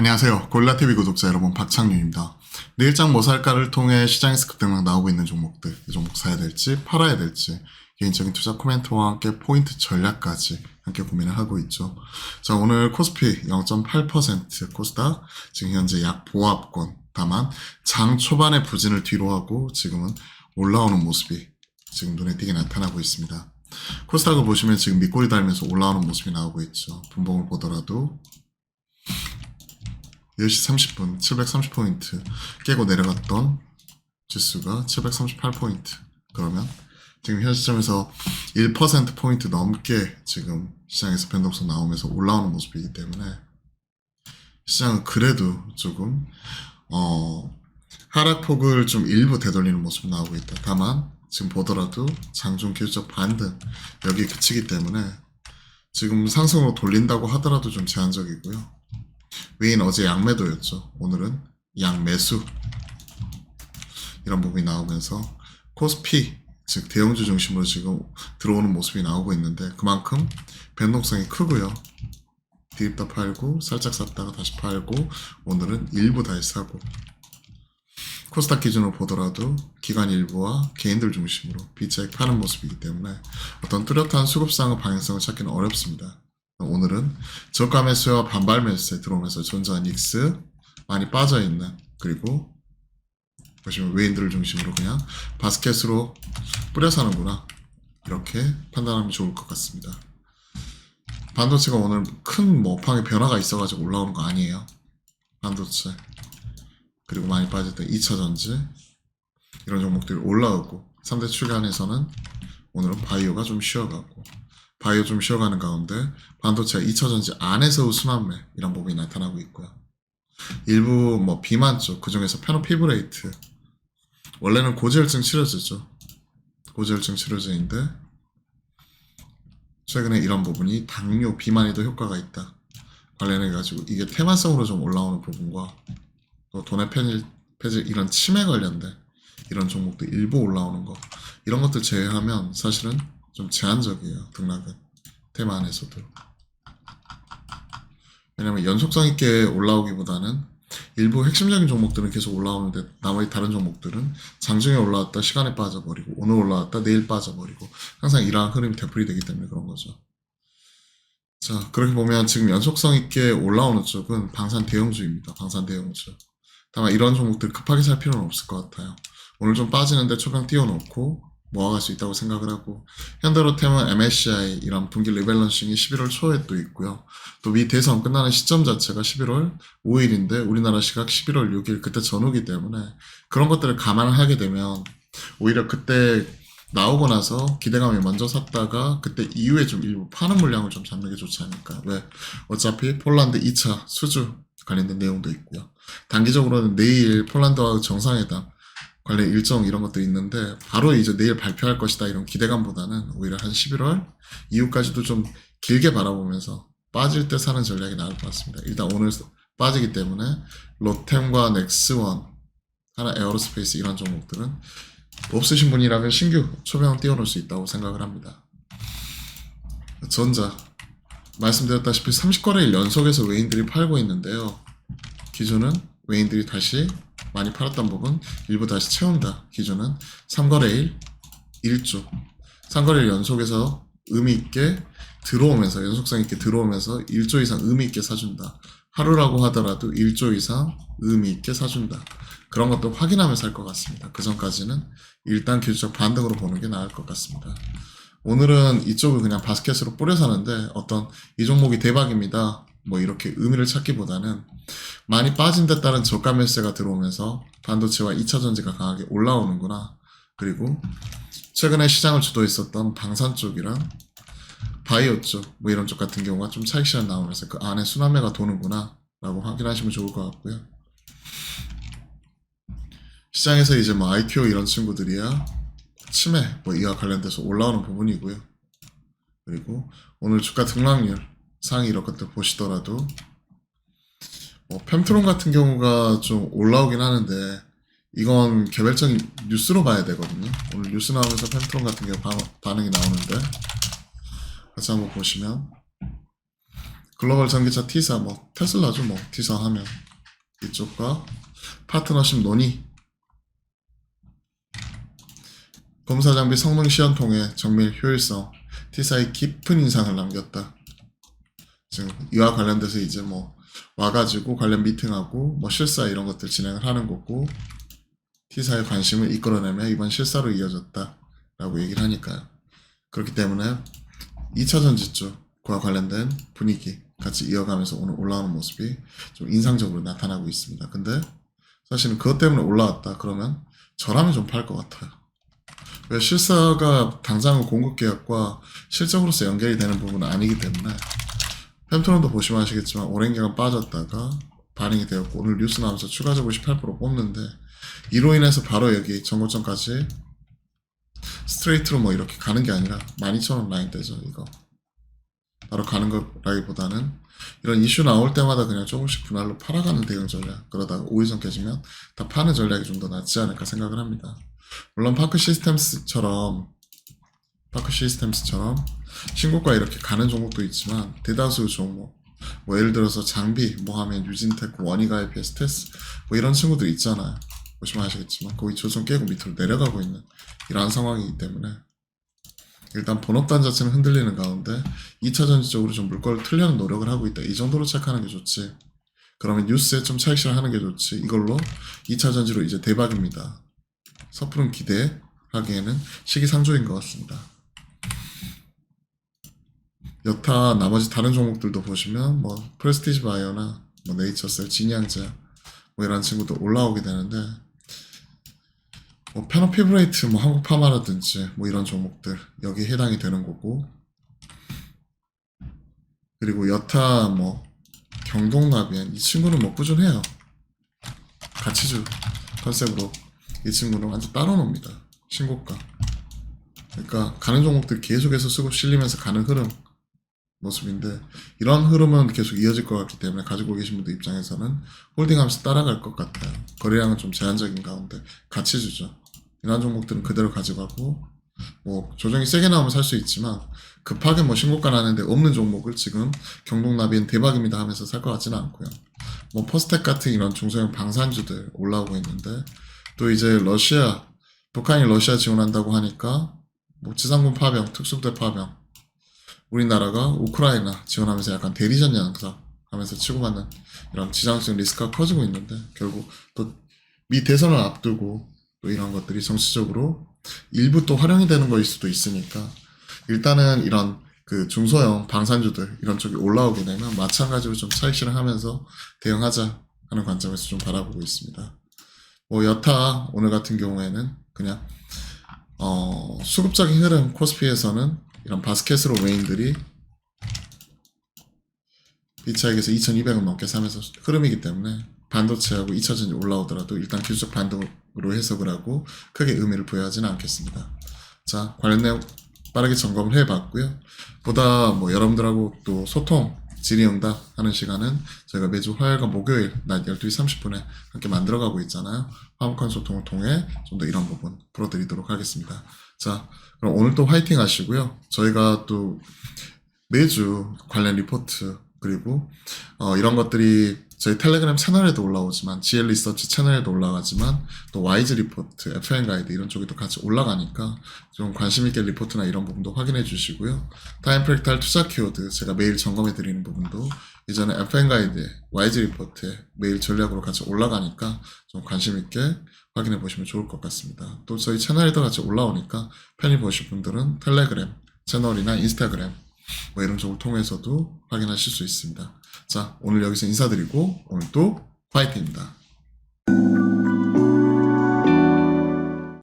안녕하세요. 골라TV 구독자 여러분 박창윤입니다. 내일장 뭐 살까를 통해 시장에서 급등락 나오고 있는 종목들, 이 종목 사야 될지 팔아야 될지 개인적인 투자 코멘트와 함께 포인트 전략까지 함께 고민을 하고 있죠. 자 오늘 코스피 0.8% 코스닥 지금 현재 약 보합권 다만 장 초반의 부진을 뒤로하고 지금은 올라오는 모습이 지금 눈에 띄게 나타나고 있습니다. 코스닥을 보시면 지금 밑꼬리 달면서 올라오는 모습이 나오고 있죠. 분봉을 보더라도 10시 30분 730포인트 깨고 내려갔던 지수가 738포인트 그러면 지금 현 시점에서 1%포인트 넘게 지금 시장에서 변동성 나오면서 올라오는 모습이기 때문에 시장은 그래도 조금 어 하락폭을 좀 일부 되돌리는 모습 나오고 있다. 다만 지금 보더라도 장중 기술적 반등 여기 그치기 때문에 지금 상승으로 돌린다고 하더라도 좀 제한적이고요. 외인 어제 양매도였죠. 오늘은 양매수 이런 부분이 나오면서 코스피 즉 대형주 중심으로 지금 들어오는 모습이 나오고 있는데 그만큼 변동성이 크고요. 디립다 팔고 살짝 샀다가 다시 팔고 오늘은 일부 다시 사고 코스닥 기준으로 보더라도 기관 일부와 개인들 중심으로 비차익 파는 모습이기 때문에 어떤 뚜렷한 수급상의 방향성을 찾기는 어렵습니다. 오늘은 저가 매수와 반발 매수에 들어오면서 존재한 닉스 많이 빠져있는 그리고 보시면 외인들을 중심으로 그냥 바스켓으로 뿌려 사는구나 이렇게 판단하면 좋을 것 같습니다. 반도체가 오늘 큰 뭐 업황의 변화가 있어가지고 올라오는 거 아니에요. 반도체 그리고 많이 빠졌던 2차전지 이런 종목들이 올라오고 3대 출간에서는 오늘은 바이오가 좀 쉬어가고 바이오 좀 쉬어가는 가운데 반도체가 2차전지 안에서 순환매 이런 부분이 나타나고 있고요. 일부 뭐 비만 쪽 그중에서 페노피브레이트 원래는 고지혈증 치료제죠. 고지혈증 치료제인데 최근에 이런 부분이 당뇨 비만에도 효과가 있다 관련해 가지고 이게 테마성으로 좀 올라오는 부분과 또 돈의 폐질, 폐질 이런 치매 관련된 이런 종목도 일부 올라오는 거 이런 것들 제외하면 사실은 좀 제한적이에요 등락은 테마 안에서도 왜냐면 연속성 있게 올라오기보다는 일부 핵심적인 종목들은 계속 올라오는데 나머지 다른 종목들은 장중에 올라왔다 시간에 빠져버리고 오늘 올라왔다 내일 빠져버리고 항상 이러한 흐름이 되풀이 되기 때문에 그런 거죠. 자 그렇게 보면 지금 연속성 있게 올라오는 쪽은 방산 대형주입니다. 방산 대형주. 다만 이런 종목들 급하게 살 필요는 없을 것 같아요. 오늘 좀 빠지는데 초병 띄워놓고 모아갈 수 있다고 생각을 하고 현대로템은 MSCI 이런 분기 리밸런싱이 11월 초에 또 있고요. 또 미 대선 끝나는 시점 자체가 11월 5일인데 우리나라 시각 11월 6일 그때 전후기 때문에 그런 것들을 감안을 하게 되면 오히려 그때 나오고 나서 기대감이 먼저 샀다가 그때 이후에 좀 일부 파는 물량을 좀 잡는 게 좋지 않을까. 왜? 어차피 폴란드 2차 수주 관련된 내용도 있고요. 단기적으로는 내일 폴란드와 정상회담 관련 일정 이런 것도 있는데 바로 이제 내일 발표할 것이다 이런 기대감보다는 오히려 한 11월 이후까지도 좀 길게 바라보면서 빠질 때 사는 전략이 나을 것 같습니다. 일단 오늘 빠지기 때문에 로템과 넥스원, 하나 에어로스페이스 이런 종목들은 없으신 분이라면 신규 초병 띄워놓을 수 있다고 생각을 합니다. 전자 말씀드렸다시피 30거래일 연속해서 외인들이 팔고 있는데요. 기준은 외인들이 다시 많이 팔았던 부분 일부 다시 채운다. 기준은 3거래일 1조. 3거래일 연속해서 의미 있게 들어오면서 연속성 있게 들어오면서 1조 이상 의미 있게 사준다. 하루라고 하더라도 1조 이상 의미 있게 사준다. 그런 것도 확인하며 살것 같습니다. 그 전까지는 일단 기술적 반등으로 보는 게 나을 것 같습니다. 오늘은 이쪽을 그냥 바스켓으로 뿌려 사는데 어떤 이 종목이 대박입니다. 뭐 이렇게 의미를 찾기보다는 많이 빠진 데 따른 저가 매수가 들어오면서 반도체와 2차 전지가 강하게 올라오는구나. 그리고 최근에 시장을 주도했었던 방산 쪽이랑 바이오 쪽, 뭐 이런 쪽 같은 경우가 좀 차익 시간 나오면서 그 안에 순환매가 도는구나. 라고 확인하시면 좋을 것 같고요. 시장에서 이제 뭐 IPO 이런 친구들이야 치매 뭐 이와 관련돼서 올라오는 부분이고요. 그리고 오늘 주가 등락률 상위 이런 것들 보시더라도. 뭐 펜트론 같은 경우가 좀 올라오긴 하는데 이건 개별적인 뉴스로 봐야 되거든요. 오늘 뉴스 나오면서 펜트론 같은 경우 반, 반응이 나오는데. 같이 한번 보시면. 글로벌 전기차 T사 뭐 테슬라죠 뭐 T사 하면. 이쪽과 파트너십 논의. 검사 장비 성능 시연 통해 정밀 효율성 T사의 깊은 인상을 남겼다. 이와 관련돼서 이제 뭐 와가지고 관련 미팅하고 뭐 실사 이런 것들 진행을 하는 거고 T사의 관심을 이끌어내며 이번 실사로 이어졌다라고 얘기를 하니까요. 그렇기 때문에 2차 전지 쪽과 관련된 분위기 같이 이어가면서 오늘 올라오는 모습이 좀 인상적으로 나타나고 있습니다. 근데 사실은 그것 때문에 올라왔다 그러면 저라면 좀 팔 것 같아요. 왜 실사가 당장의 공급 계약과 실적으로서 연결이 되는 부분은 아니기 때문에 펜트론도 보시면 아시겠지만 오랜 기간 빠졌다가 반응이 되었고 오늘 뉴스 나오면서 추가 적으로 18% 뽑는데 이로 인해서 바로 여기 전고점까지 스트레이트로 뭐 이렇게 가는 게 아니라 12,000원 라인 되죠 이거. 바로 가는 거라기보다는 이런 이슈 나올 때마다 그냥 조금씩 분할로 팔아가는 대응 전략. 그러다가 오이전 깨지면 다 파는 전략이 좀 더 낫지 않을까 생각을 합니다. 물론 파크 시스템스처럼 파크 시스템스처럼 신고가 이렇게 가는 종목도 있지만 대다수 종목 뭐 예를 들어서 장비 뭐 하면 유진테크 원이가이피에 스테스 뭐 이런 친구들 있잖아요. 보시면 아시겠지만 거의 조선 깨고 밑으로 내려가고 있는 이러한 상황이기 때문에 일단 본업단 자체는 흔들리는 가운데 2차 전지적으로 좀 물꼬를 틀려는 노력을 하고 있다. 이 정도로 체크하는 게 좋지. 그러면 뉴스에 좀 차익실을 하는 게 좋지. 이걸로 2차 전지로 이제 대박입니다. 섣부른 기대하기에는 시기상조인 것 같습니다 여타 나머지 다른 종목들도 보시면 뭐 프레스티지 바이오나 뭐 네이처셀, 진양제 뭐 이런 친구도 올라오게 되는데 뭐 페노피브레이트 뭐 한국 파마라든지 뭐 이런 종목들 여기 해당이 되는 거고. 그리고 여타 뭐 경동나비엔 이 친구는 뭐 꾸준해요. 가치주 컨셉으로 이 친구는 완전 따로 놉니다. 신고가. 그러니까 가는 종목들 계속해서 수급 실리면서 가는 흐름 모습인데 이런 흐름은 계속 이어질 것 같기 때문에 가지고 계신 분들 입장에서는 홀딩하면서 따라갈 것 같아요. 거래량은 좀 제한적인 가운데 같이 주죠. 이런 종목들은 그대로 가져가고 뭐 조정이 세게 나오면 살 수 있지만 급하게 뭐 신고가 나는데 없는 종목을 지금 경동나비엔 대박입니다 하면서 살 것 같지는 않고요. 뭐 퍼스텍 같은 이런 중소형 방산주들 올라오고 있는데 또 이제 러시아 북한이 러시아 지원한다고 하니까 뭐 지상군 파병, 특수부대 파병 우리나라가 우크라이나 지원하면서 약간 대리전 양사 하면서 치고받는 이런 지정학적 리스크가 커지고 있는데 결국 또 미 대선을 앞두고 또 이런 것들이 정치적으로 일부 또 활용이 되는 거일 수도 있으니까 일단은 이런 그 중소형 방산주들 이런 쪽이 올라오게 되면 마찬가지로 좀 차익실을 하면서 대응하자 하는 관점에서 좀 바라보고 있습니다. 뭐 여타 오늘 같은 경우에는 그냥 어, 수급적인 흐름 코스피에서는 이런 바스켓으로 메인들이 비차익에서 2200원 넘게 사면서 흐름이기 때문에 반도체하고 2차전이 올라오더라도 일단 기술적 반등으로 해석을 하고 크게 의미를 부여하지는 않겠습니다. 자, 관련 내용 빠르게 점검을 해봤고요. 보다 뭐 여러분들하고 또 소통, 질의응답 하는 시간은 저희가 매주 화요일과 목요일 낮 12시 30분에 함께 만들어가고 있잖아요. 화목한 소통을 통해 좀 더 이런 부분 풀어드리도록 하겠습니다. 자, 그럼 오늘 또 화이팅 하시고요. 저희가 또 매주 관련 리포트 그리고 어, 이런 것들이 저희 텔레그램 채널에도 올라오지만 GL 리서치 채널에도 올라가지만 또 와이즈 리포트, FN 가이드 이런 쪽에도 같이 올라가니까 좀 관심 있게 리포트나 이런 부분도 확인해 주시고요. 타임 프랙탈 투자 키워드 제가 매일 점검해 드리는 부분도 이전에 FN 가이드, 와이즈 리포트에 매일 전략으로 같이 올라가니까 좀 관심 있게 확인해 보시면 좋을 것 같습니다. 또 저희 채널에도 같이 올라오니까 편히 보실 분들은 텔레그램 채널이나 인스타그램 뭐 이런 쪽을 통해서도 확인하실 수 있습니다. 자, 오늘 여기서 인사드리고 오늘 또 화이팅입니다.